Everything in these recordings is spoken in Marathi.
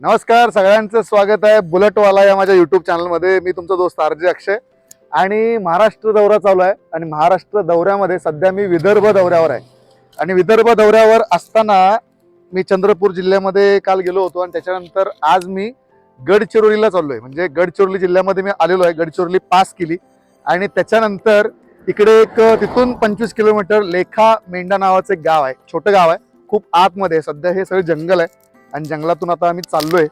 नमस्कार सगळ्यांचं स्वागत आहे बुलेटवाला या माझ्या युट्यूब चॅनलमध्ये मी तुमचा दोस्त आरजे अक्षय आणि महाराष्ट्र दौरा चालू आहे आणि महाराष्ट्र दौऱ्यामध्ये सध्या मी विदर्भ दौऱ्यावर आहे. आणि विदर्भ दौऱ्यावर असताना मी चंद्रपूर जिल्ह्यामध्ये काल गेलो होतो आणि त्याच्यानंतर आज मी गडचिरोलीला चाललो आहे म्हणजे गडचिरोली जिल्ह्यामध्ये मी आलेलो आहे. गडचिरोली पास केली आणि त्याच्यानंतर इकडे एक तिथून पंचवीस किलोमीटर लेखा मेंढा नावाचं एक गाव आहे. छोटं गाव आहे. खूप आतमध्ये आहे. सध्या हे सगळं जंगल आहे. आणि जंगलातून आता आम्ही चाललोय.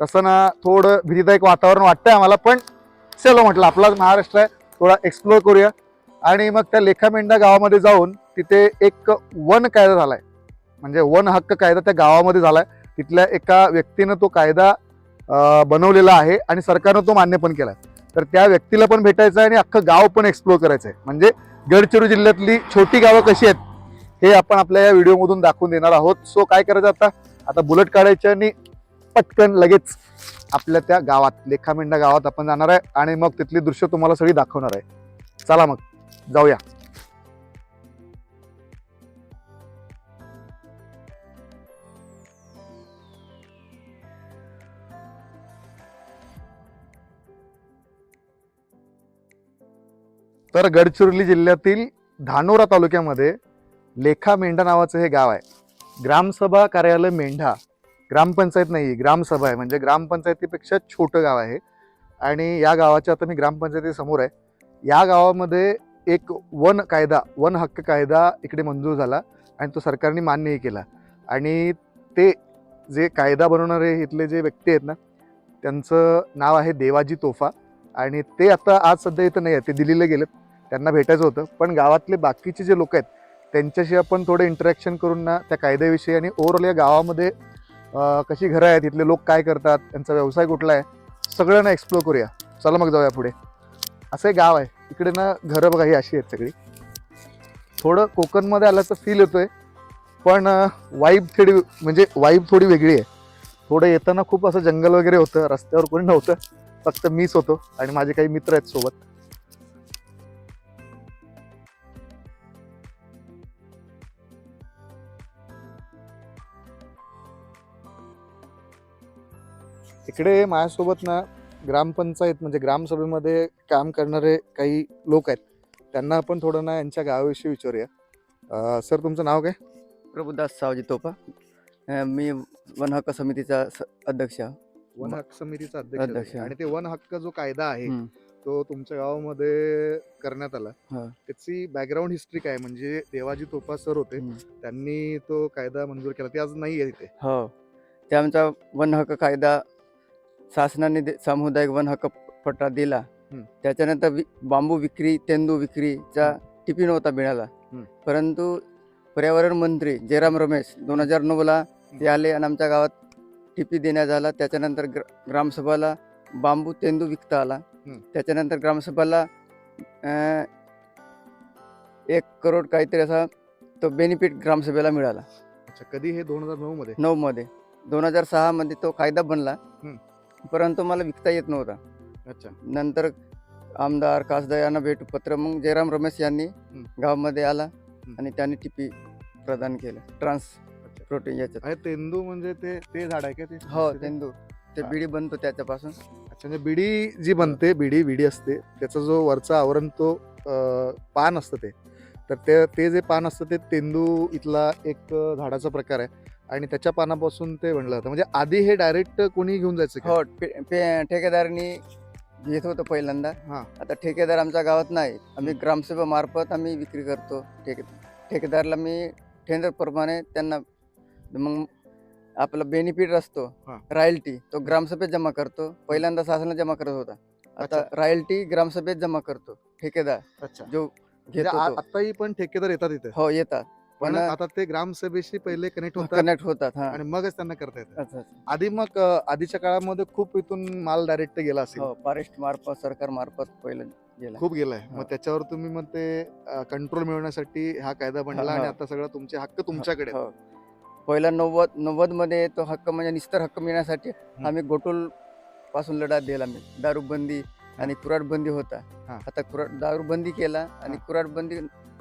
तसं ना थोडं भीतीदायक वातावरण वाटतंय आम्हाला पण चलो म्हटलं आपलाच महाराष्ट्र आहे थोडा एक्सप्लोर करूया. आणि मग त्या लेखामेंढा गावामध्ये जाऊन तिथे एक वन कायदा झालाय. म्हणजे वन हक्क कायदा त्या गावामध्ये झालाय. तिथल्या एका व्यक्तीनं तो कायदा बनवलेला आहे आणि सरकारनं तो मान्य पण केलाय. तर त्या व्यक्तीला पण भेटायचं आहे आणि अख्खं गाव पण एक्सप्लोर करायचं आहे म्हणजे गडचिरोली जिल्ह्यातली छोटी गावं कशी आहेत हे आपण आपल्या या व्हिडिओमधून दाखवून देणार आहोत. सो काय करायचं आता? आता बुलेट काढायचे आणि पटकन लगेच आपल्या त्या गावात लेखामेंढा गावात आपण जाणार आहे आणि मग तिथली दृश्य तुम्हाला सगळी दाखवणार आहे. चला मग जाऊया. तर गडचिरोली जिल्ह्यातील धानोरा तालुक्यामध्ये लेखा मेंढा नावाचं हे गाव आहे. ग्रामसभा कार्यालय मेंढा. ग्रामपंचायत नाही ग्रामसभा आहे. म्हणजे ग्रामपंचायतीपेक्षा छोटं गाव आहे. आणि या गावाच्या आता मी ग्रामपंचायतीसमोर आहे. या गावामध्ये एक वन कायदा वन हक्क कायदा इकडे मंजूर झाला आणि तो सरकारने मान्यही केला. आणि ते जे कायदा बनवणारे इथले जे व्यक्ती आहेत ना त्यांचं नाव आहे देवाजी तोफा. आणि ते आता आज सध्या इथं नाही आहे ते दिल्लीला गेलेत. त्यांना भेटायचं होतं. पण गावातले बाकीचे जे लोक आहेत त्यांच्याशी आपण थोडं इंटरॅक्शन करून ना त्या कायद्याविषयी आणि ओव्हरऑल या गावामध्ये कशी घरं आहेत इथले लोक काय करतात त्यांचा व्यवसाय कुठला आहे सगळं ना एक्सप्लोर करूया. चला मग जाऊया पुढे. असं एक गाव आहे. इकडे ना घरं बघा ही अशी आहेत सगळी. थोडं कोकणमध्ये आल्याचं फील येतोय पण वाईब थोडी म्हणजे वाईब थोडी वेगळी आहे. थोडं येताना खूप असं जंगल वगैरे होतं रस्त्यावर कोणी नव्हतं फक्त मीच होतो आणि माझे काही मित्र आहेत सोबत. इकडे माझ्यासोबत ना ग्रामपंचायत म्हणजे ग्रामसभेमध्ये काम करणारे काही लोक आहेत. त्यांना आपण थोडं ना यांच्या गावाविषयी विचारूया. अं, सर तुमचं नाव काय? प्रभुदास सावजी तोपा. अं, मी वन हक्क समितीचा स- अध्यक्ष आहे. वन हक्क समितीचा अध्यक्ष अध्यक्ष, आहे. आणि ते वन हक्क जो कायदा आहे हम्म. तो तुमच्या गावामध्ये करण्यात आला. हा. त्याची बॅकग्राऊंड हिस्ट्री काय म्हणजे देवाजी तोपा सर होते. हम्म. त्यांनी तो कायदा मंजूर केला. ते आज नाही आहे तिथे हो. ते आमचा वन हक्क कायदा शासनाने सामुदायिक वन हक्क पट्टा दिला. त्याच्यानंतर बांबू विक्री तेंदू विक्रीचा टिपी नव्हता मिळाला. परंतु पर्यावरण मंत्री जयराम रमेश दोन हजार नऊला ते आले आणि आमच्या गावात टिपी देण्यात आला. त्याच्यानंतर ग्र ग्रामसभाला बांबू तेंदू विकता आला. त्याच्यानंतर ग्रामसभाला एक करोड काहीतरी असा तो बेनिफिट ग्रामसभेला मिळाला. अच्छा कधी हे दोन हजार नऊ मध्ये नऊ मध्ये दोन हजार सहा मध्ये तो कायदा बनला. परंतु मला विकता येत नव्हता. अच्छा. नंतर आमदार खासदार यांना भेटू पत्र मग जयराम रमेश यांनी गावामध्ये आला आणि त्यांनी टिपी प्रदान केलं. ट्रान्स प्रोटीन याच्यात. तेंदू म्हणजे ते ते झाड आहे का ते? हो तेंदू. ते. बिडी बनतो त्याच्यापासून. अच्छा म्हणजे बिडी जी बनते बिडी बिडी असते त्याचा जो वरचा आवरण तो पान असतं ते. तर ते ते जे पान असतं ते तेंदू इथला एक झाडाचा प्रकार आहे. आणि त्याच्या पानापासून ते बनलं जातं म्हणजे आधी हे डायरेक्ट कोणी घेऊन जायचं का? हो पे- पे- ठेकेदारांनी घेत होतं पहिल्यांदा. हा. आता ठेकेदार आमच्या गावात नाही. आम्ही ग्रामसभा मार्फत आम्ही विक्री करतो. ठेके ठेकेदारला मी टेंडर प्रमाणे त्यांना मग आपला बेनिफिट असतो. हा. रॉयल्टी तो ग्रामसभेत जमा करतो. पहिल्यांदा शासनाला जमा करत होता. आता अच्छा. रॉयल्टी ग्रामसभेत जमा करतो. ठेकेदार अच्छा. जो म्हणजे घेतो आ- तो. आताही पण ठेकेदार येतात इथे? हो येतात. पण आता ते ग्रामसभेशी पहिले कनेक्ट होतात कनेक्ट होतात हा आणि मगच त्यांना करता येतं अच्छा, अच्छा. आधी मग अं, आधीच्या काळामध्ये खूप इथून माल डायरेक्ट गेला असेल हो फॉरेस्ट मार्फत सरकार मार्फत पहिलं गेला खूप गेलाय मग हा. त्याच्यावर तुम्ही मग ते कंट्रोल मिळवण्यासाठी हा कायदा बनला हा, आणि हा. आता सगळं तुमचे हक्क तुमच्याकडे आहेत. हो. पहिला नव्वद नव्वदमध्ये तो हक्क म्हणजे निस्तर हक्क मिळण्यासाठी आम्ही गोटुलपासून लढा दिला मी दारूबंदी आणि कुराड बंदी होता हा. आता कुराड दारूबंदी केला आणि हा. कुराड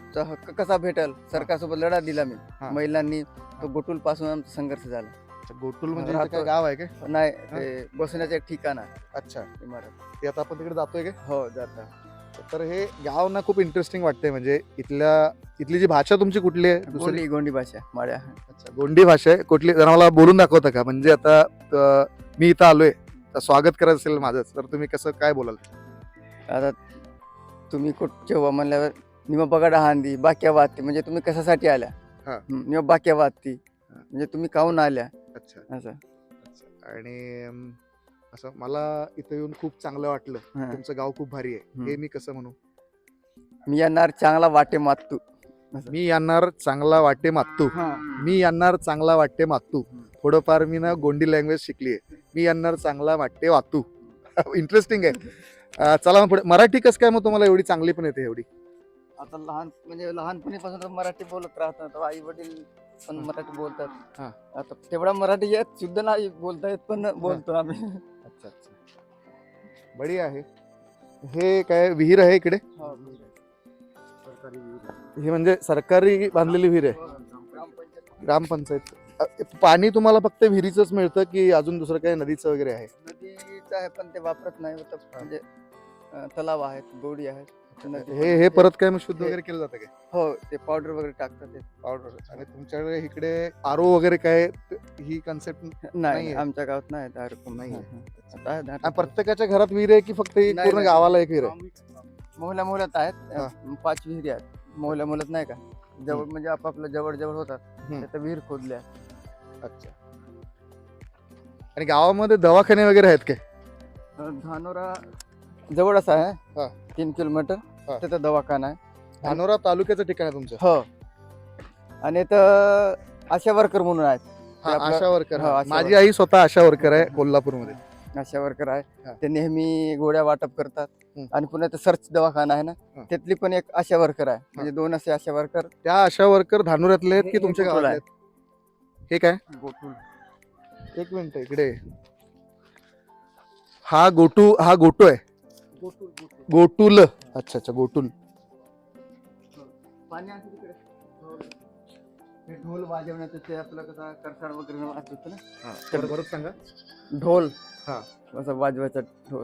बंदीचा हक्क कसा भेटल? सरकारसोबत लढा दिला मी. हा. महिलांनी तो गोटुलपासून आमचा संघर्ष झाला. अच्छा गोटुल म्हणजे राहतो. इथं काय गाव आहे काय? नाही ते बसण्याचं एक ठिकाण आहे. अच्छा. इमारत. ते आता आपण तिकडे जातोय काय? हो जाता तर हे गाव ना खूप इंटरेस्टिंग वाटते म्हणजे इथल्या इथली जी भाषा तुमची कुठली आहे? दुसरी? गोंडी गोंडी भाषा माड्या. अच्छा गोंडी भाषा आहे. कुठली? जरा मला बोलून दाखवता का? म्हणजे आता अं, मी इथं आलोय. तर स्वागत करायचं असेल माझं तर तुम्ही कसं काय बोलाल? आता तुम्ही कुठचे हो म्हणल्यावर निम बगाडा हांदी बाक्या वाहती. म्हणजे तुम्ही कशासाठी आल्या? हा. निम बाक्या वाहती. म्हणजे तुम्ही काहून आल्या? अच्छा. असं. अच्छा. आणि असं मला इथं येऊन खूप चांगलं वाटलं. हं. तुमचं गाव खूप भारी आहे. हं. मी कसं म्हणू? मी येणार चांगला वाटे मातू असं. मी यांनार चांगला वाटे मातू मी यांनार चांगला वाटते मातू थोडंफार मी ना गोंडी लँग्वेज शिकली आहे. मी यांनार चांगला वाटते वातू इंटरेस्टिंग आहे. अं, चला मग पुढे. मराठी कसं काय मग तुम्हाला एवढी चांगली पण येते एवढी? आता लहान म्हणजे लहानपणीपासून तर मराठी बोलत राहतात आई वडील पण मराठी बोलतात. हा. आता तेवढा मराठी येत शुद्ध नाही बोलता येत पण बोलतो आम्ही. अच्छा अच्छा. बढी आहे. हे काय विहीर आहे इकडे? हो. हे म्हणजे सरकारी बांधलेली विहीर आहे. ग्रामपंचायत. अ, पाणी तुम्हाला फक्त विहिरीच मिळतं की अजून दुसरं काही नदीचं वगैरे आहे? नदीचं आहे पण ते वापरत नाही. होतं म्हणजे अं, तलाव आहेत गोडी आहेत नदी- हे हे परत काय मग शुद्ध वगैरे केलं जातं काय? हो ते पावडर वगैरे टाकतात ते. पावडर आणि तुमच्याकडे इकडे आरो वगैरे काय त- ही कन्सेप्ट नाही नाहीये. आमच्या गावात नाही दारू पण नाहीये. आता आहे दारू. प्रत्येकाच्या घरात विहीर आहे की फक्त ही नाही, पूर्ण नाही. गावाला एक विहीर आहे? मोहल्या मोहल्यात आहेत. पाच विहिरी आहेत. मोहल्या मोहल्यात नाही का? जवळ म्हणजे आपापलं जवळ जवळ होतात. हम्म. तिथं विहीर खोदल्या अच्छा. आणि गावामध्ये दवाखाने वगैरे आहेत काय? अं, धानोरा जवळच आहे. हा. तीन किलोमीटर. हा. तिथं दवाखाना आहे. धानोरा तालुक्याचं ठिकाण आहे तुमचं? हो. आणि तर आशा वर्कर म्हणून आहेत. हा, आपलं- आशा वर्कर हो, आशा माझी. आई स्वतः आशा वर्कर आहे कोल्हापूरमध्ये. आशा वर्कर आहे. हा. ते नेहमी गोळ्या वाटप करतात. हम्म. आणि पुन्हा ते सर्च दवाखाना आहे ना हा. त्यातली पण एक आशा वर्कर आहे. म्हणजे दोन असे आशा वर्कर त्या आशा वर्कर धानोऱ्यातले आहेत की हे- तुमच्या हे गावात आहेत? हे काय? एक मिनिट इकडे. हा गोटू हा गोटू आहे. गोटुल अच्छा अच्छा गोटुल. ढोल. वाजवण्याचं ते आपलं कसं करसाड वगैरे वाजवतं ना? तर परत सांगा. ढोल. हा. असं वाजवायचा ढोल.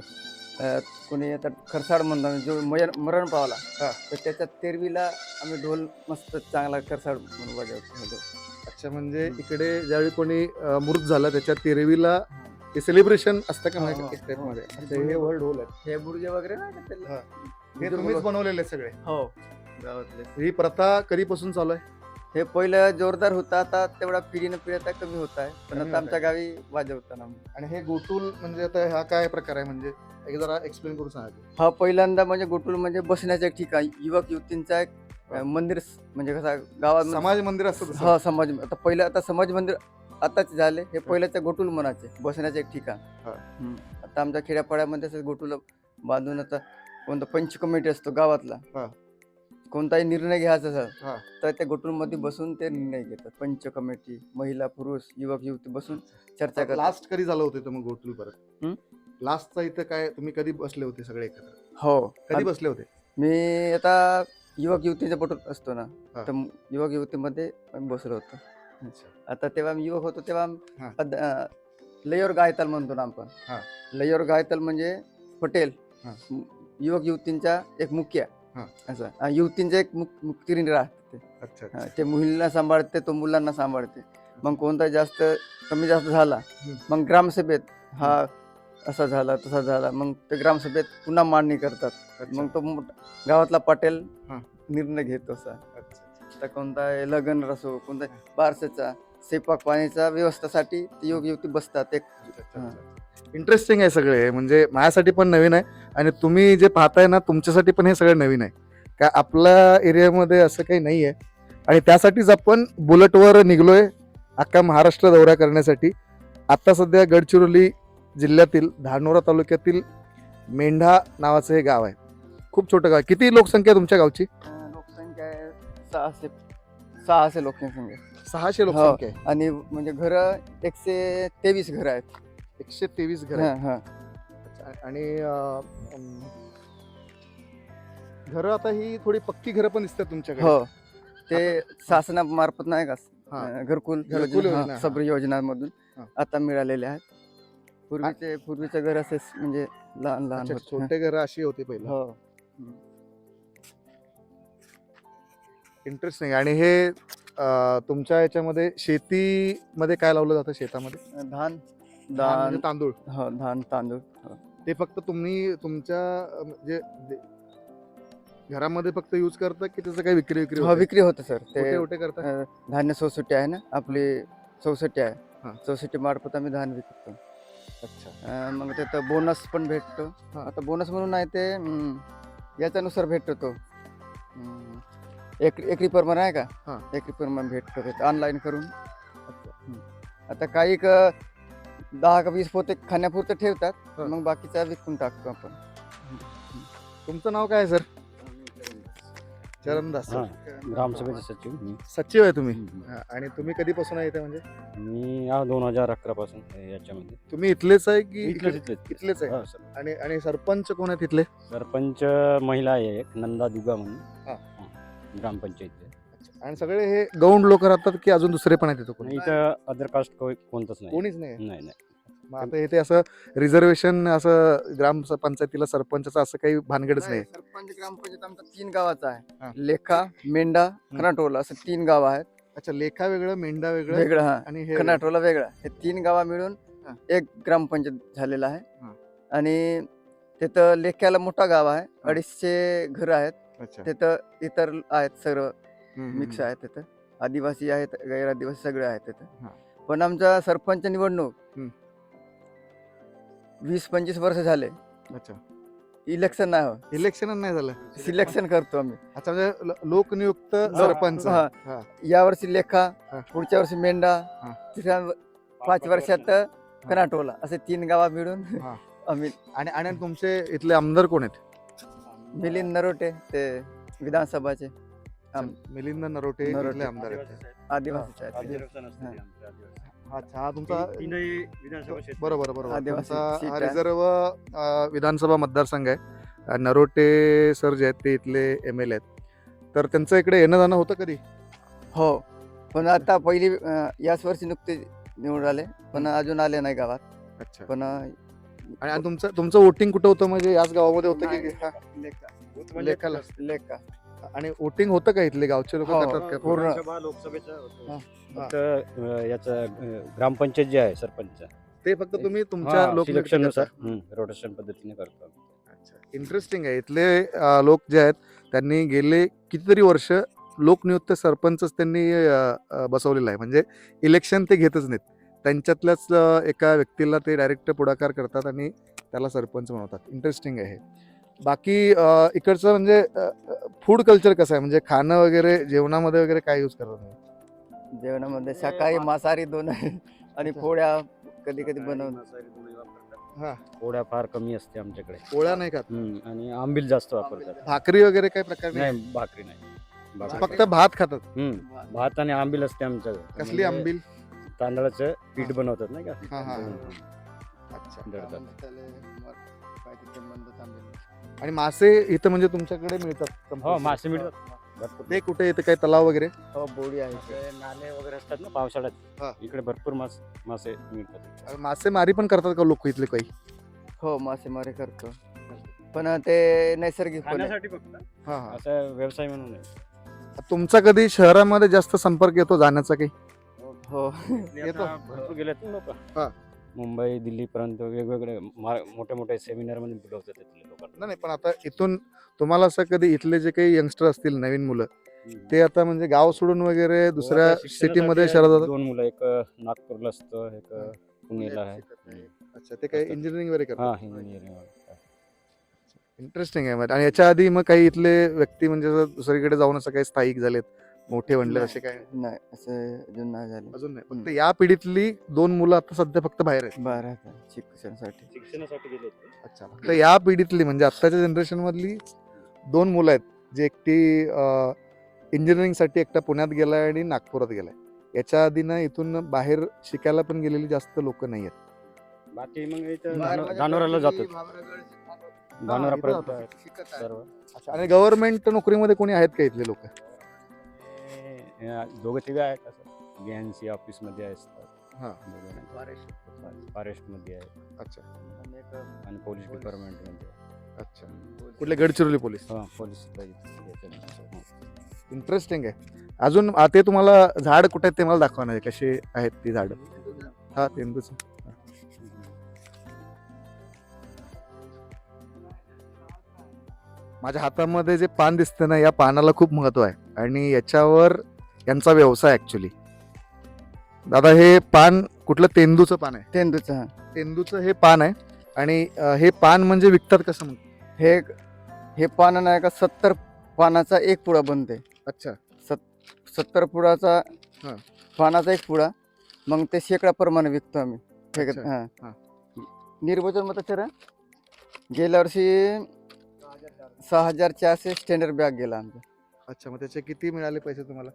अं, कोणी आता खरसाड म्हणतो जो मयर- मरण पावला हा. तर त्याच्या तेरवीला आम्ही ढोल मस्त चांगला खरसाड म्हणून वाजवतो. अच्छा म्हणजे इकडे ज्यावेळी कोणी अं, मृत झाला त्याच्या तेरवीला ते सेलिब्रेशन असतं का हो, माझ्या हो, हो. मध्ये अच्छा, हे वर ढोल आहे. हे बुर्जे वगैरे नाही का त्याला? हा. हे तुम्हीच बनवलेले सगळे. हो. गावातले. ही प्रथा कधीपासून चालू आहे? हे पहिलं जोरदार होता आता तेवढा पिढीनं पिढी आता कमी होत आहे. पण कमी आता होत आमच्या गावी वाजवताना. आणि हे गोटूल म्हणजे आता हा काय प्रकार आहे? म्हणजे एक जरा एक्सप्लेन करून सांगा. हा पहिल्यांदा म्हणजे गोटूल म्हणजे बसण्याचं एक ठिकाण युवक युवतींचा एक हा. अं, मंदिर स- म्हणजे कसं गावात समाज मंदिर असतं तसं? हा समाज आता पहिलं आता समाज मंदिर आताच झाले हे पहिल्याच्या गोटूल म्हणाचे बसण्याचे एक ठिकाण. हम्म. आता आमच्या खेड्यापाड्यामध्ये असं गोटूल बांधून आता कोणता पंच कमिटी असतो गावातला. कोणताही निर्णय घ्यायचा हा. असेल तर त्या गोटूलमध्ये बसून ते निर्णय घेतात पंच कमिटी महिला पुरुष युवक युवती बसून चर्चा करतात लास्ट कधी झालं होतं मग गोटूल परत हं? लास्टचा इथं काय तुम्ही कधी बसले होते सगळे एकत्र हो कधी बसले होते मी आता युवक युवतीच्या बोटून असतो ना हा. तर युवक युवतीमध्ये आम्ही बसलो होतो आता तेव्हा आम्ही युवक होतो तेव्हा. अद- अं, लयोर गायताल म्हणतो ना आपण हा. लयोर गायताल म्हणजे पटेल हा. म- युवक युवतींचा एक मुख्य हा. असं युवतींचा एक मुक मुक्तिरीन राहते अच्छा हा, ते मुलींना सांभाळते तो मुलांना सांभाळते मग कोणता जास्त कमी जास्त झाला हम्म. मग ग्रामसभेत हा असा झाला तसा झाला मग ते ग्रामसभेत पुन्हा मांडणी करतात अच्छा. मग तो मोठा- गावातला पटेल हा. निर्णय घेतो असा अच्छा. आता कोणता लग्न असो कोणता बारसेचा स्वयंपाक पाण्याच्या व्यवस्थेसाठी ते योग युवती बसतात एक. हा. इंटरेस्टिंग आहे सगळे म्हणजे माझ्यासाठी पण नवीन आहे आणि तुम्ही जे पाहताय ना तुमच्यासाठी पण हे सगळं नवीन आहे. का आपल्या एरियामध्ये असं काही नाही आहे. आणि त्यासाठीच आपण बुलेटवर निघलोय अख्खा महाराष्ट्र दौरा करण्यासाठी. आता सध्या गडचिरोली जिल्ह्यातील धानोरा तालुक्यातील मेंढा नावाचं हे गाव आहे. खूप छोटं गाव आहे. किती लोकसंख्या आहे तुमच्या गावची? सहाशे सहाशे लोकसंख्या सहाशे लोकसंख्या आहे आणि म्हणजे घर एकशे तेवीस घर आहेत. एकशे तेवीस घर हा, हा. आणि घर आता ही थोडी पक्की घरं पण दिसतात तुमच्याकडे. हो. ते शासनामार्फत नाही का हा. अं, घरकुल घरकुल योजना, योजना, हा, सब्र योजनांमधून हा. आता मिळालेले आहेत. पूर्वीचे पूर्वीचं घर असे म्हणजे लहान लहान अच्छा, होते. छोटे घर अशी होती पहिला. हो. इंटरेस्टिंग आणि हे अं, तुमच्या याच्यामध्ये शेतीमध्ये काय लावलं जातं शेतामध्ये? धान धान धान म्हणजे तांदूळ. हो धान तांदूळ हो. ते फक्त तुम्ही तुमच्या अं, म्हणजे जे- घरामध्ये फक्त युज करता की त्याचं काही विक्री विक्री हो होते? विक्री होतं सर. कुठे ते कुठे करता? अं, धान्य सोसायटी आहे ना आपली हा. आहे. सोसायटी मार्फत आम्ही धान विकतो. अच्छा. अं, मग तिथं बोनस पण भेटतो. हा. आता बोनस म्हणून आहे ते अं, याच्यानुसार भेटतो तो. अं, एक एकरी प्रमाणे आहे हा. का एकरी प्रमाणे भेटतो ऑनलाईन करून. हं. आता काही क- दहा का वीस पोते खाण्यापुरतं ठेवतात हा. मग बाकीचा विकून टाकतो आपण. तुमचं नाव काय आहे सर? चरणदास. हा, ग्रामसभेचे सचिव. मी. सचिव आहे तुम्ही. हा, आणि तुम्ही कधीपासून आहे इथे म्हणजे? मी या दोन हजार अकरा पासून आहे याच्यामध्ये. तुम्ही इथलेच आहे की इथलेच इथलेच. इथलेच आहे? हो, सर. आणि आणि सरपंच कोण आहेत इथले? सरपंच महिला आहे एक नंदा दुगा म्हणून. हा. हा, ग्रामपंचायत आणि सगळे हे गौंड लोक राहतात की अजून दुसरे पण आहेत इथं कोणी? इथं अदर कास्ट कोणतंच नाही. कोणीच नाही. नाही नाही. मग आता इथे असं रिझर्वेशन असं ग्राम पंचायतीला सरपंचाचं असं काही भानगडच नाही. सरपंच ग्रामपंचायत आमचा तीन गावाचा हा. आहे लेखा मेंढा खनाटोला असं तीन गाव आहेत. अच्छा लेखा वेगळं मेंढा वेगळं वेगळं हा. आणि हे खनाटोला वेगळा. हे तीन गावा मिळून हा. एक ग्रामपंचायत झालेला आहे. आणि तिथं लेख्याला मोठा गाव आहे. अडीचशे घर आहेत. तिथं इतर आहेत सर्व मिक्स. आहेत तिथं आदिवासी आहेत गैर आदिवासी सगळे आहेत हा. तिथं पण आमचा सरपंच निवडणूक. वीस पंचवीस वर्ष झाले अच्छा इलेक्शन नाही हो इलेक्शन नाही झालं सिलेक्शन करतो आम्ही अच्छा म्हणजे लोकनियुक्त सरपंच. या वर्षी लेखा. पुढच्या वर्षी मेंढा. तिसऱ्या पाच वर्षात कनाटोला असे तीन गावा मिळून. आम्ही आणि आणि तुमचे इथले आमदार कोण आहेत मिलिंद नरोटे ते विधानसभाचे. आम- मिलिंद नरोटे नरोटे. इथले आमदार आहेत. आदिवासीचे आहेत. ते. अच्छा हा तुमचा तीनही विधानसभा क्षेत्र. बरोबर बरोबर. आदिवासी तुमचा सीट हा आहे. रिझर्व विधानसभा मतदारसंघ आहे. नरोटे सर जे आहेत ते इथले एम एल आहेत. तर त्यांचं इकडे येणं जाणं होतं कधी? हो. पण आता पहिली अं, याच वर्षी नुकते निवडून आले. पण अजून आले नाही गावात. अच्छा. पण अं, आणि आणि तुमचं तुमचं वोटिंग कुठं होतं? म्हणजे याच गावामध्ये होतं की. हा, लेखा. म्हणजे लेखाला लेखा. आणि वोटिंग होतं का इथले गावचे लोक? हो, करतात का? पूर्ण. विधानसभा, लोकसभेचं होतं. फक्त अं, याचं अं, ग्रामपंचायत जे आहे सरपंच. ते फक्त तुम्ही तुमच्या लोक रोटेशन पद्धतीने करतो इंटरेस्टिंग आहे. इथले अ, लोक जे आहेत त्यांनी गेले कितीतरी वर्ष लोकनियुक्त सरपंचच त्यांनी अ, अ, बसवलेला आहे. म्हणजे इलेक्शन ते घेतच नाहीत. त्यांच्यातल्याच एका व्यक्तीला ते डायरेक्ट पुढाकार करतात आणि त्याला सरपंच बनवतात. इंटरेस्टिंग आहे हे. बाकी इकडचं म्हणजे फूड कल्चर कसं आहे? म्हणजे खाणं वगैरे जेवणामध्ये वगैरे काय यूज करतात? जेवणामध्ये शाकाहारी मांसाहारी दोन आहे आणि. पोळ्या कधी कधी बनवून हा. पोळ्या फार कमी असते आमच्याकडे. पोळ्या नाही खात? आणि आंबील जास्त वापरतात. भाकरी वगैरे काही प्रकार नाही? भाकरी नाही. फक्त भात खातात? भात आणि आंबील असते आमच्याकडे. कसली म्हणजे आंबील? तांदळाचं पीठ बनवतात नाही हा, का हा. अच्छा. आणि मासे इथं म्हणजे तुमच्याकडे मिळतात हो मासे? मिळतात. भरपूर. ते कुठे येतं काही तलाव वगैरे? हो बोडी आहे मासे, नाले वगैरे असतात ना हा. पावसाळ्यात इकडे भरपूर मास मासे मिळतात. आणि मासेमारी पण करतात का लोक इथले काही? हो मासेमारी करतो. पण ते नैसर्गिक पण आहे. खाण्यासाठी फक्त. हा हा. असं व्यवसाय म्हणून नाही. तुमचा कधी शहरामध्ये जास्त संपर्क येतो जाण्याचा काही? हो येतो. भरपूर गेलेत ना हा. लोक मुंबई दिल्ली पर्यंत वेगवेगळे मा- मोठ्या मोठ्या सेमिनारमध्ये बोलवतात तिथले लोकांना नाही पण आता इथून तुम्हाला असं कधी इथले जे काही यंगस्टर असतील नवीन मुलं हम्म. ते आता म्हणजे गाव सोडून वगैरे दुसऱ्या हो, आता शिक्षणासाठी सिटीमध्ये शहरात जातात दोन मुलं एक नागपूरला असतं एक हा. पुण्याला आहे अच्छा ते काही. इंजिनिअरिंग वगैरे हा करतात इंजिनिअरिंग इंटरेस्टिंग आहे मग. आणि याच्या आधी मग काही इथले व्यक्ती म्हणजे असं दुसरीकडे जाऊन असं काही स्थायिक झालेत मोठे म्हणले. असे काय? नाही असं अजून नाही झाले. अजून नाही. फक्त हम्म. या पिढीतली दोन मुलं आता सध्या फक्त बाहेर आहेत. बरं आता शिक्षणासाठी. शिक्षणासाठी गेले अच्छा. फक्त या पिढीतली म्हणजे आत्ताच्या जनरेशन मधली दोन मुलं आहेत जे एकटी इंजिनिअरिंगसाठी एकटा पुण्यात गेलाय आणि नागपुरात गेलाय. याच्या आधी ना इथून बाहेर शिकायला पण गेलेली जास्त लोक नाही आहेत. बाकी मग इथं बाहेर धानो- धानोराला आहेत शिकत आहे. सर्व. अच्छा, आणि गव्हर्नमेंट नोकरीमध्ये कोणी आहेत का इथले लोक? दोघं तिघं आहेत असं. बी एन सी ऑफिसमध्ये असतात हा. फॉरेस्टमध्ये आहे अच्छा. आणि पोलीस डिपार्टमेंटमध्ये. अच्छा. कुठले गडचिरोली पोलीस? हां पोलीस इंटरेस्टिंग आहे. अजून आ, ते तुम्हाला झाड कुठे आहेत ते मला दाखवा ना. कशी आहेत ती झाडं? हा तेंदूच माझ्या हातामध्ये जे पान दिसतं ना या पानाला खूप महत्त्व आहे. आणि याच्यावर यांचा व्यवसाय ऍक्च्युली दादा हे पान कुठलं? तेंदूचं पान आहे. तेंदूचा हा. तेंदूचं हे पान आहे आणि अं, हे पान म्हणजे विकतात कसं मग? हे हे पानं नाही का सत्तर पानाचा एक पुडा बनते. अच्छा. सत्तर पुडाचा हा. पानाचा एक पुडा मग ते शेकड्याप्रमाणे विकतो आम्ही. फेकत अच्छा. हा. हा. निर्वचन मत सर गेल्या वर्षी सहा हजार चारशे स्टँडर्ड बॅग गेला आमचा. अच्छा मग त्याचे किती मिळाले पैसे तुम्हाला?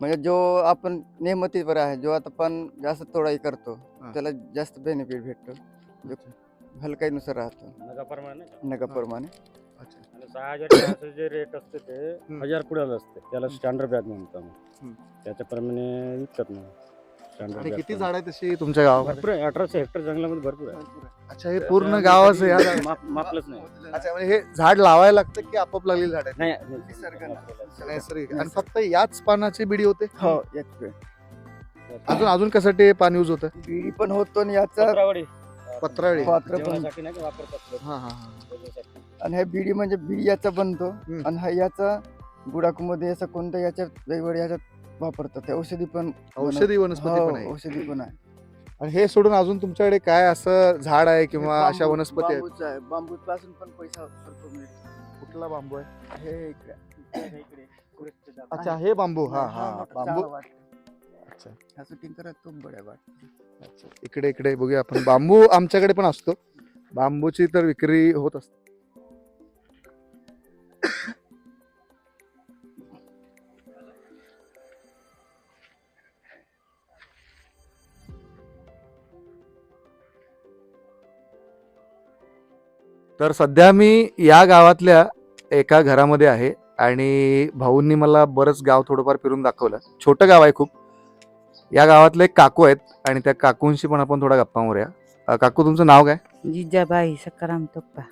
म्हणजे जो आपण नेहमतीवर आहे जो आता पण जास्त तोडाई करतो. त्याला जास्त बेनिफिट भेटतो. जो हलकाईनुसार राहतो. नगाप्रमाणे नगाप्रमाणे अच्छा. आणि सहा हजार जे रेट असते ते. हजार पुढ्याला असते. त्याला स्टँडर्ड बॅग म्हणतो त्याच्याप्रमाणे विकतात ना स्टँडर्ड किती झाड आहे तशी तुमच्या गावामध्ये? भरपूर आहे. अठराशे हेक्टर जंगलामध्ये भरपूर आहे. अच्छा हे पूर्ण गावाचं या माप- मापलंच नाही. अच्छा म्हणजे हे झाड लावायला लागतं की आपोआप लागलेली झाड आहे नाही निसर्गानं. नैसर्गिक. आणि फक्त याच पानाची बिडी होते? हो याच अजून अजून कशासाठी हे पान यूज होतं? बिडी पण होतो आणि याचा पत्रावळी. पत्रावळी. पात्र पण जेवणासाठी नाही का वापरतात लोक. हा हा हा. त्याच्यासाठी. आणि हे बिडी म्हणजे बिडी याचा बनतो. हम्म. आणि हा याचा गुडाकूमध्ये असं कोणत्या याच्यात वेगवेगळ्या याच्यात वापरतात. ते औषधी पण औषधी वनस्पती हो, पण आहे. औषधी पण आहे. आणि हे सोडून अजून तुमच्याकडे काय असं झाड आहे किंवा हे अशा बांबू- वनस्पती आहेत? बांबूचं आहे. बांबू पासून पण पैसा भरपूर मिळतो. कुठला बांबू आहे? हे इकडे. इकडे- इकडे. अच्छा हे बांबू. हा हा, हा मोठा बांबू वाटतं. अच्छा. ह्या करत खूप बड्या वाटतं. अच्छा. इकडे इकडे बघूया आपण. बांबू आमच्याकडे पण असतो. बांबूची तर विक्री होत असते. तर सध्या मी या गावातल्या एका घरामध्ये आहे आणि भाऊंनी मला बरंच गाव थोडंफार फिरून दाखवलं. छोटं गाव आहे खूप. या गावातले एक काकू आहेत आणि त्या काकूंशी पण आपण थोडा गप्पा मारूया. अ, काकू तुमचं नाव काय? जिजाबाई सकाराम तोप्पा.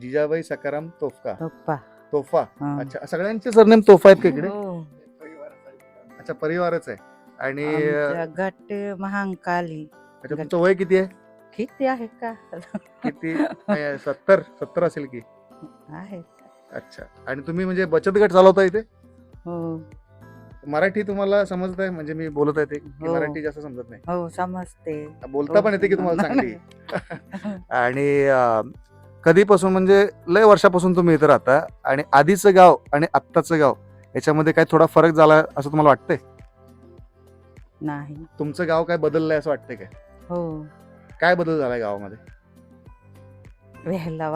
जिजाबाई सकाराम तोफका तोप्पा. तोफा हा. अच्छा सगळ्यांचे सरनेम तोफा आहेत का इकडे? हो. अच्छा परिवारच आहे. आणि गट महांकाली. अच्छा तुमचं वय किती आहे? किती आहे का? किती? सत्तर सत्तर असेल की. आहे अच्छा. आणि तुम्ही म्हणजे बचत गट चालवता इथे? हो. मराठी तुम्हाला समजत आहे म्हणजे मी बोलत आहे ते की हो. मराठी जास्त समजत नाही. हो समजते. बोलता पण येते की तुम्हाला चांगली. आणि अ, कधीपासून म्हणजे लय वर्षापासून तुम्ही इथं राहता आणि आधीचं गाव आणि आत्ताचं गाव याच्यामध्ये काय थोडा फरक झाला असं तुम्हाला वाटतंय? नाही. तुमचं गाव काय बदललंय असं वाटतंय काय? हो. काय बदल झालाय गावामध्ये? वेहला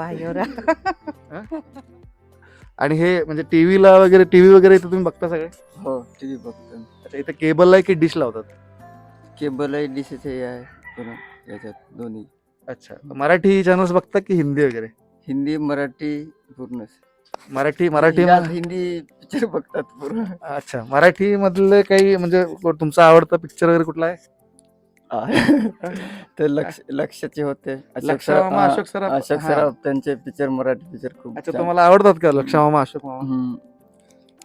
आणि हे म्हणजे टीव्हीला वगैरे टीव्ही वगैरे इथं तुम्ही बघता सगळे? हो टी व्ही बघतो. अच्छा इथं केबल आहे की डिश लावतात. केबल आहे डिशेस आहे पूर्ण याच्यात दोन्ही. अच्छा मराठी चॅनल्स बघता की हिंदी वगैरे? हिंदी मराठी पूर्ण मराठी मराठी हिंदी पिक्चर बघतात पूर्ण. अच्छा मराठी मधले काही म्हणजे को- तुमचा आवडता पिक्चर वगैरे कुठला आहे? ते लक्ष लक्षाचे होते अशोक सराफ- अशोक सराफ. अशोक हा. सराफ त्यांचे पिक्चर मराठी पिक्चर खूप अच्छा छान. तुम्हाला आवडतात का लक्ष मामा अशोक मामा हम्म.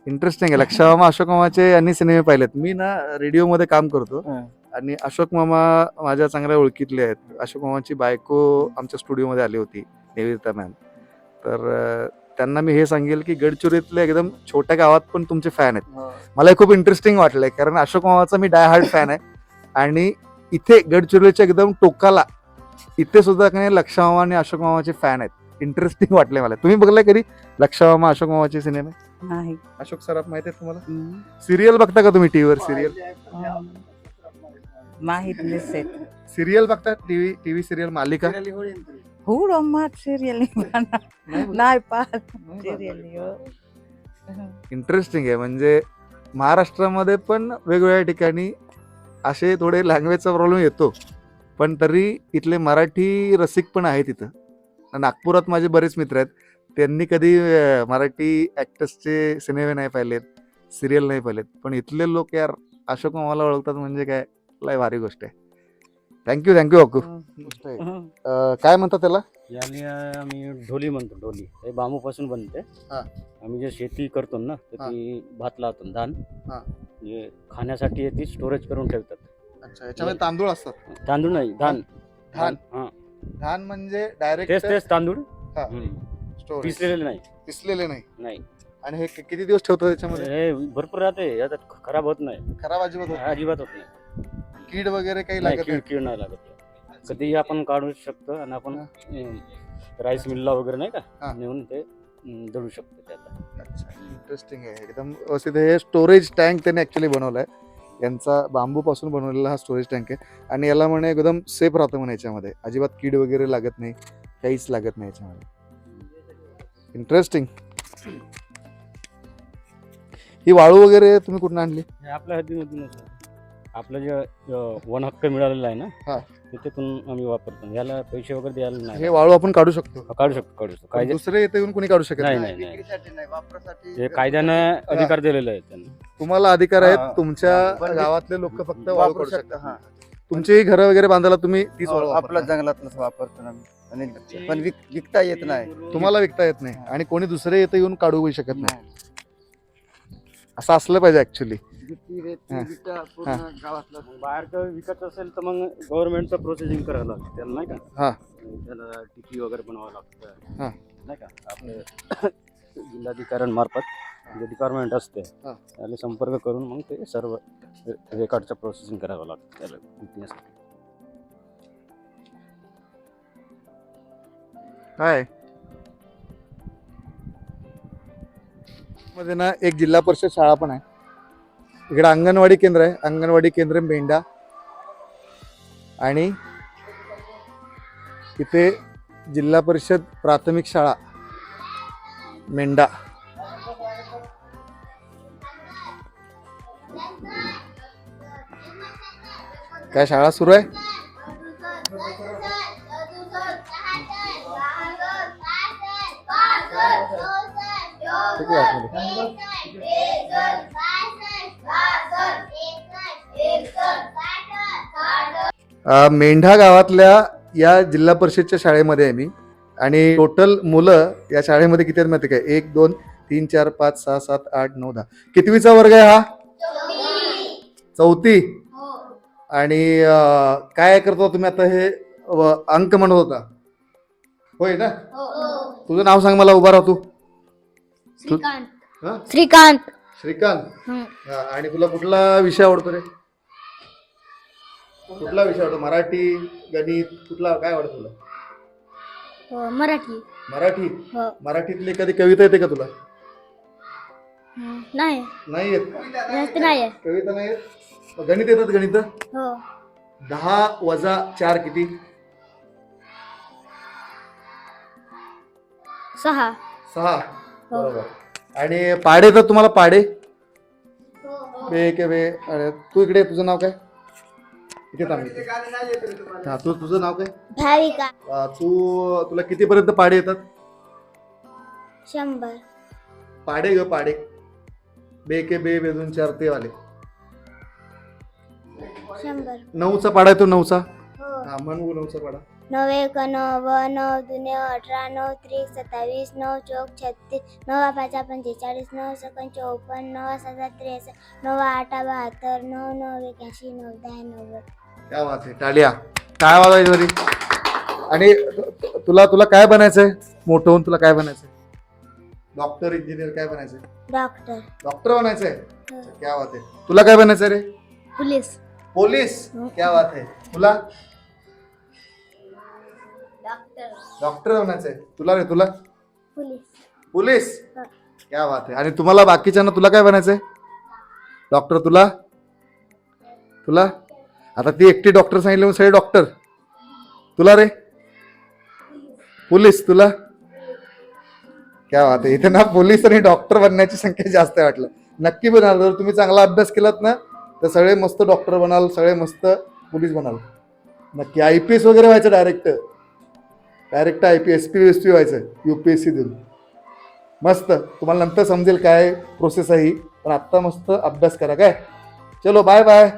इंटरेस्टिंग आहे लक्ष मामा अशोक मामाचे यांनी सिनेमे पाहिलेत मी ना रेडिओ मध्ये काम करतो हा. आणि अशोक मामा माझ्या चांगल्या ओळखीतले आहेत अशोक मामाची बायको आमच्या स्टुडिओमध्ये आली होती निवेदिता मॅम तर अं, त्यांना मी हे सांगेल की गडचिरोलीतल्या एकदम छोट्या गावात पण तुमचे फॅन आहेत हो. मला हे खूप इंटरेस्टिंग वाटलंय कारण अशोक मामाचा मी डाय हार्ड फॅन आहे आणि इथे गडचिरोलीच्या एकदम टोकाला इथे सुद्धा काही लक्ष मामा आणि अशोक मामाचे फॅन आहेत. इंटरेस्टिंग वाटले मला. तुम्ही बघलाय कधी लक्ष मामा अशोक मामाचे सिनेमे नाही. अशोक सराफ माहिती आहेत तुम्हाला. सिरियल बघता का तुम्ही टीव्हीवर सिरियल हो. माहीत नसेल. सिरियल बघता टीव्ही टीव्ही सिरियल मालिका? मात सिरियल नाही पाहत. सिरियल इंटरेस्टिंग आहे. म्हणजे महाराष्ट्रामध्ये पण वेगवेगळ्या ठिकाणी असे थोडे लँग्वेजचा प्रॉब्लेम येतो. पण तरी इथले मराठी रसिक पण आहेत इथं. नागपुरात माझे बरेच मित्र आहेत. त्यांनी कधी मराठी ॲक्टर्सचे सिनेमे नाही पाहिलेत सिरियल नाही पाहिलेत. पण इथले लोक यार अशोक मामाला ओळखतात म्हणजे काय? लय भारी गोष्ट आहे. थँक्यू थँक्यू अक्कू गोष्ट आहे. अं, काय म्हणतात त्याला? याने आम्ही ढोली म्हणतो ढोली. हे बांबूपासून बनते. हा. आम्ही जे शेती करतो ना तर हा. ती भात लावतो धान. हा. म्हणजे खाण्यासाठी ती स्टोरेज करून ठेवतात. अच्छा याच्यामध्ये तांदूळ असतात. तांदूळ नाही धान. धान. हा. धान म्हणजे डायरेक्ट तेच तांदूळ. हा. हम्म. स्टोरेज पिसलेले नाही. पिसलेले नाही. नाही. आणि हे कि- किती दिवस ठेवतो त्याच्यामध्ये हे भरपूर राहते याच्यात खराब होत नाही. खराब अजिबात होत नाही. अजिबात होत नाही. कीड वगैरे काही नाही लागत कीड कीड नाही लागत. कधीही आपण काढू शकतो आणि आपण राईस मिलला वगैरे नाही हा. का नेऊन ते अं, दळू शकतो त्याला. अच्छा इंटरेस्टिंग आहे. एकदम व्यवस्थित हे स्टोरेज टँक त्याने ऍक्च्युली बनवलाय यांचा बांबू पासून बनवलेला हा स्टोरेज टँक आहे. आणि याला म्हणे एकदम सेफ राहतं म्हणे याच्यामध्ये. अजिबात कीड वगैरे लागत नाही. काहीच लागत नाही याच्यामध्ये. इंटरेस्टिंग ही वाळू वगैरे तुम्ही कुठून आणली? हे आपल्या हद्दीमधूनच आहे. आपलं जे वन हक्क मिळालेला आहे हा. ना तिथून आम्ही वापरतो. याला पैसे वगैरे द्यायला हे नाही वाळू आपण काढू शकतो. काढू शकतो काढू शकतो. पण कायदे दुसरे इथे येऊन कोणी काढू शकत नाही नाही. नाही नाही. विक्रीसाठी नाही वापरासाठी हे कायद्यानं अधिकार दिलेला आहे त्यांना. तुम्हाला अधिकार आहेत हा. तुमच्या पण- गावातले लोक फक्त वाळू वापरू काढू शकता शकतात. हा. तुमची घरं वगैरे बांधायला तुम्ही तीच वाळू हो, आपला वापरता. जंगलातलंच वापरतो ना आम्ही. आणि पण विक- विकता येत नाही. तुम्हाला विकता येत नाही. आणि कोणी दुसरे इथे येऊन काढू शकत नाही. असं असलं पाहिजे ऍक्च्युली गिट्टी, रेती. विटा पूर्ण. गावातलं बाहेरचं विकत असेल तर मग गव्हर्नमेंटचं प्रोसेसिंग करावं लागतं त्याला नाही हा. का त्याला टिकी वगैरे बनवावं लागतं हा. नाही का आपलं जिल्हाधिकाऱ्यांमार्फत जे डिपार्टमेंट असते हा. त्याला संपर्क करून मग ते सर्व रेकॉर्डचं प्रोसेसिंग करावं लागतं त्याला विकण्यासाठी काय मध्ये ना एक जिल्हा परिषद शाळा पण आहे इकडे अंगणवाडी केंद्र आहे. अंगणवाडी केंद्र मेंढा. आणि इथे जिल्हा परिषद प्राथमिक शाळा मेंढा. काय शाळा सुरू आहे? मेंढा गावातल्या या जिल्हा परिषदच्या शाळेमध्ये आहे मी. आणि टोटल मुलं या शाळेमध्ये किती आहेत माहिती काय एक दोन तीन चार पाच सहा सात आठ नऊ दहा. कितवीचा वर्ग आहे हा? चौथी. आणि काय करतो तुम्ही आता हे अंक म्हणत होता? होय ना? तुझं नाव सांग मला उभा राहतो श्रीकांत? श्रीकांत. श्रीकांत. आणि तुला कुठला विषय आवडतो रे? कुठला विषय आवडतो? मराठी गणित कुठला? काय आवडतो तुला? हो, मराठी. मराठी? हो. मराठीतली एखादी कविता येते का तुला? हं, नाही. नाही येत? जास्त नाही आहे. कविता नाही येत? मग गणित येतात गणित? हो. दहा वजा चार किती? सहा. सहा? बरोबर. आणि पाडे तर तुम्हाला पाडे? बे के बे अरे तू इकडे ये, तुझं नाव काय? इथे थांब. हा तू तुझं नाव काय? भाविका. अं, तू तुला कितीपर्यंत पाडे येतात? शंभर. पाडे ग पाडे. बे के बे बेदून चार ते वाले. शंभर. नऊचा पाडा आहे तो नऊचा? हो. हा म्हणू नऊचा पाडा. नऊ एक नऊ नऊ दुने अठरा नऊ त्रिक सत्तावीस नऊ चौक छत्तीस नऊ पाच पंचेचाळीस नऊ सेकंड चौपन्न नऊ सात त्रेसष्ट नऊ आठ बहात्तर नऊ नऊ एक्याऐंशी नऊ दहा नव्वद. क्या बात आहे टाळ्या काय वाजवायची बरी आणि तुला तुला काय बनायचंय? मोठं होऊन तुला काय बनायचंय? डॉक्टर इंजिनियर काय बनायचंय? डॉक्टर डॉक्टर बनायचंय? हो. क्या बात आहे तुला काय बनायचंय रे? पोलीस. पोलीस? हो. क्या बात आहे तुला? डॉक्टर डॉक्टर बनायचंय. तुला रे तुला? पोलीस. पोलीस? हा. क्या बात आहे आणि तुम्हाला बाकीच्यांना तुला काय बनायचंय? डॉक्टर तुला? तुला? आता ती एकटी डॉक्टर सांगितले सगळे डॉक्टर तुला रे? पोलीस तुला? क्या बात आहे इथे ना पोलीस आणि डॉक्टर बनण्याची संख्या जास्त आहे वाटलं. नक्की बनाल जर तुम्ही चांगला अभ्यास केलात ना तर सगळे मस्त डॉक्टर बनाल सगळे मस्त पोलीस बनाल. नक्की आय पी एस वगैरे व्हायचं direct direct I P S P S P व्हायचं यू पी एस सी देऊन. मस्त तुम्हाला नंतर समजेल काय प्रोसेस आहे ही. पण आत्ता मस्त अभ्यास करा काय? चलो बाय बाय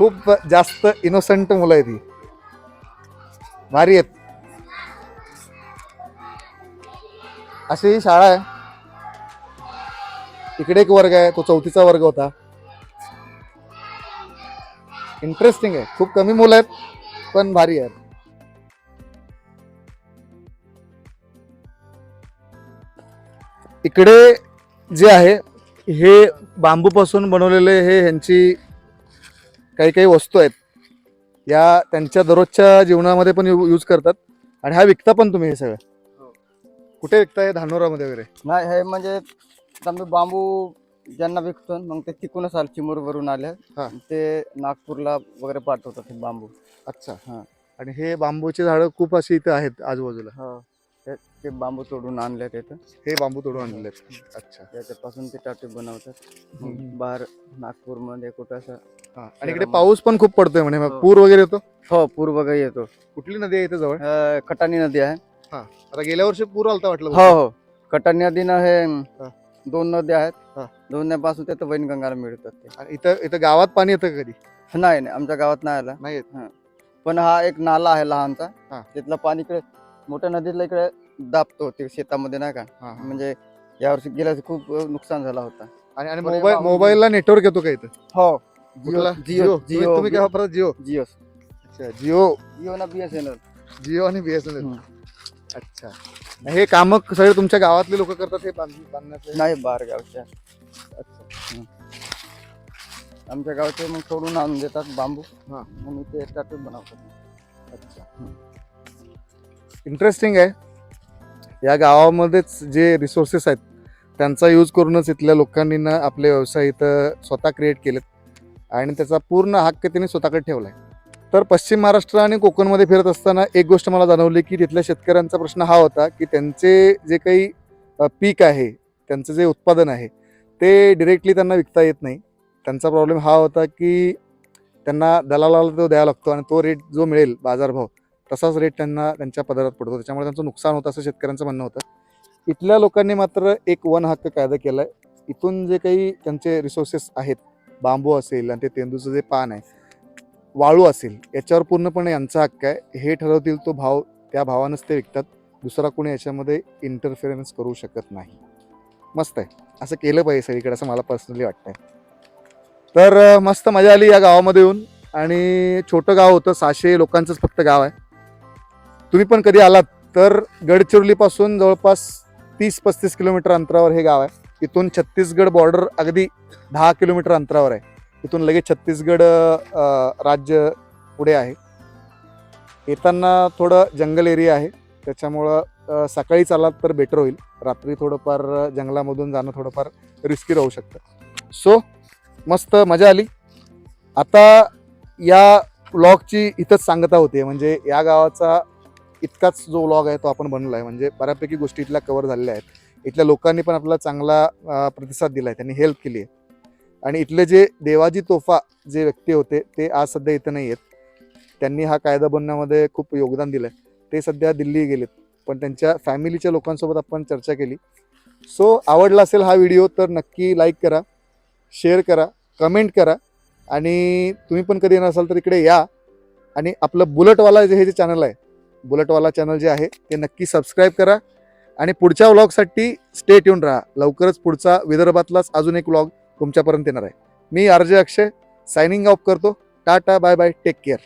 खूप जास्त इनोसंट मुलं आहेत ही. भारी आहेत. अशी ही शाळा आहे. इकडे एक वर्ग आहे तो चौथीचा वर्ग होता. इंटरेस्टिंग आहे. खूप कमी मुलं आहेत पण भारी आहेत. इकडे जे आहे हे बांबूपासून बनवलेले हे ह्यांची काही काही वस्तू आहेत. या त्यांच्या दररोजच्या जीवनामध्ये पण यूज करतात. आणि हा विकता पण तुम्ही हे सगळं. कुठे विकताय धानोरामध्ये वगैरे? नाही हे म्हणजे आम्ही बांबू ज्यांना विकतो मग ते तिकूनच आले चिमूरवरून आले. हा. ते नागपूरला वगैरे पाठवतात हे बांबू. अच्छा. हा. आणि हे बांबूची झाडं खूप अशी इथे आहेत आजूबाजूला. हो. ते- बांबू तोडून आणले तिथं हे बांबू तोडून आणलेले आहेत. अच्छा. त्याच्यापासून ते टाटे बनवतात. मग. बाहेर नागपूरमध्ये कुठं असं हा. आणि इकडे पाऊस पण खूप पडतोय म्हणे. मग हो. पूर वगैरे येतो? हो पूर वगैरे येतो. कुठली नदी आहे इथे जवळ? अं, कटाणी नदी आहे. आता गेल्या वर्षी पूर आलता वाटलं हो हो. कटाणी नदीनं हे हा. दोन नद्या आहेत. हा. दोन नद्यापासून ते वैनगंगाला मिळतात ते. आणि इथं इथं गावात पाणी येतं का कधी? नाही नाही. आमच्या गावात नाही आला. नाही येत. पण हा एक नाला आहे लहानचा. हा. तिथलं पाणी इकडे मोठ्या नदीतला इकडे दाबतो ते शेतामध्ये नाही का? हा, हा. म्हणजे यावर्षी गेल्या वर्षी खूप नुकसान झालं होतं. आणि आणि बरे मोबाईल मोबाईलला नेटवर्क येतो का इथं? हो. कुठला? जिओ तुम्ही- जिओ तुम्ही काय वापरता? जिओ. जिओ. अच्छा जिओ. जिओ ना बीएसएनएल जिओ आणि बीएसएनएल हम्म. अच्छा. हे काम सगळे तुमच्या गावातले लोक करतात हे बांध- बांधण्याचे? नाही बाहेर गावच्या आमच्या गावचे मग सोडून आणून देतात बांबू. हा. आणि ते टाटू बनवतात अच्छा. इंटरेस्टिंग आहे. या गावामध्येच जे रिसोर्सेस आहेत त्यांचा यूज करूनच इथल्या लोकांनी ना आपले व्यवसाय इथं स्वतः क्रिएट केलेत. आणि त्याचा पूर्ण हक्क त्यांनी स्वतःकडे ठेवला आहे तर पश्चिम महाराष्ट्र आणि कोकणमध्ये फिरत असताना एक गोष्ट मला जाणवली की तिथल्या शेतकऱ्यांचा प्रश्न हा होता की त्यांचे जे काही पीक आहे त्यांचं जे उत्पादन आहे ते डिरेक्टली त्यांना विकता येत नाही. त्यांचा प्रॉब्लेम हा होता की त्यांना दलालाला तो द्यावा लागतो आणि तो रेट जो मिळेल बाजारभाव तसाच रेट त्यांना त्यांच्या पदरात पडतो. त्याच्यामुळे त्यांचं नुकसान होतं असं शेतकऱ्यांचं म्हणणं होतं. इथल्या लोकांनी मात्र एक वन हक्क कायदा केला आहे इथून जे काही त्यांचे रिसोर्सेस आहेत बांबू असेल आणि ते तेंदूचं जे पान आहे वाळू असेल याच्यावर पूर्णपणे यांचा हक्क आहे. हे ठरवतील तो भाव त्या भावानंच ते विकतात. दुसरा कोणी याच्यामध्ये इंटरफिअरन्स करू शकत नाही. मस्त आहे. असं केलं पाहिजे सगळीकडे असं मला पर्सनली वाटतंय. तर मस्त मजा आली या गावामध्ये येऊन. आणि छोटं गाव होतं सहाशे लोकांचंच फक्त गाव आहे. तुम्ही पण कधी आलात? तर गडचिरोलीपासून जवळपास तीस पस्तीस किलोमीटर अंतरावर हे गाव आहे. इथून छत्तीसगड बॉर्डर अगदी दहा किलोमीटर अंतरावर आहे. इथून लगेच छत्तीसगड राज्य पुढे आहे. येताना थोडं जंगल एरिया आहे. त्याच्यामुळं सकाळी चालात तर बेटर होईल. रात्री थोडंफार जंगलामधून जाणं थोडंफार रिस्की राहू शकतं. सो मस्त मजा आली. आता या ब्लॉगची इथंच सांगता होते म्हणजे या गावाचा इतकाच जो व्लॉग आहे तो आपण बनवला आहे म्हणजे बऱ्यापैकी गोष्टी इथल्या कव्हर झालेल्या आहेत. इथल्या लोकांनी पण आपल्याला चांगला प्रतिसाद दिला आहे त्यांनी हेल्प केली आहे आणि इथले जे देवाजी तोफा जे व्यक्ती होते ते आज सध्या इथं नाही आहेत त्यांनी हा कायदा बनण्यामध्ये खूप योगदान दिलं आहे ते सध्या दिल्ली गेलेत. पण त्यांच्या फॅमिलीच्या लोकांसोबत आपण चर्चा केली. सो आवडला असेल हा व्हिडिओ तर नक्की लाईक करा शेअर करा कमेंट करा. आणि तुम्ही पण कधी येणार असाल तर इकडे या. आणि आपलं बुलेटवाला जे हे जे चॅनल आहे बुलेटवाला चॅनल जे आहे ते नक्की सबस्क्राईब करा. आणि पुढच्या व्लॉगसाठी स्टेट येऊन राहा. लवकरच पुढचा विदर्भातलाच अजून एक व्लॉग तुमच्यापर्यंत येणार आहे. मी आर जे अक्षय सायनिंग ऑफ करतो. Tata bye bye take care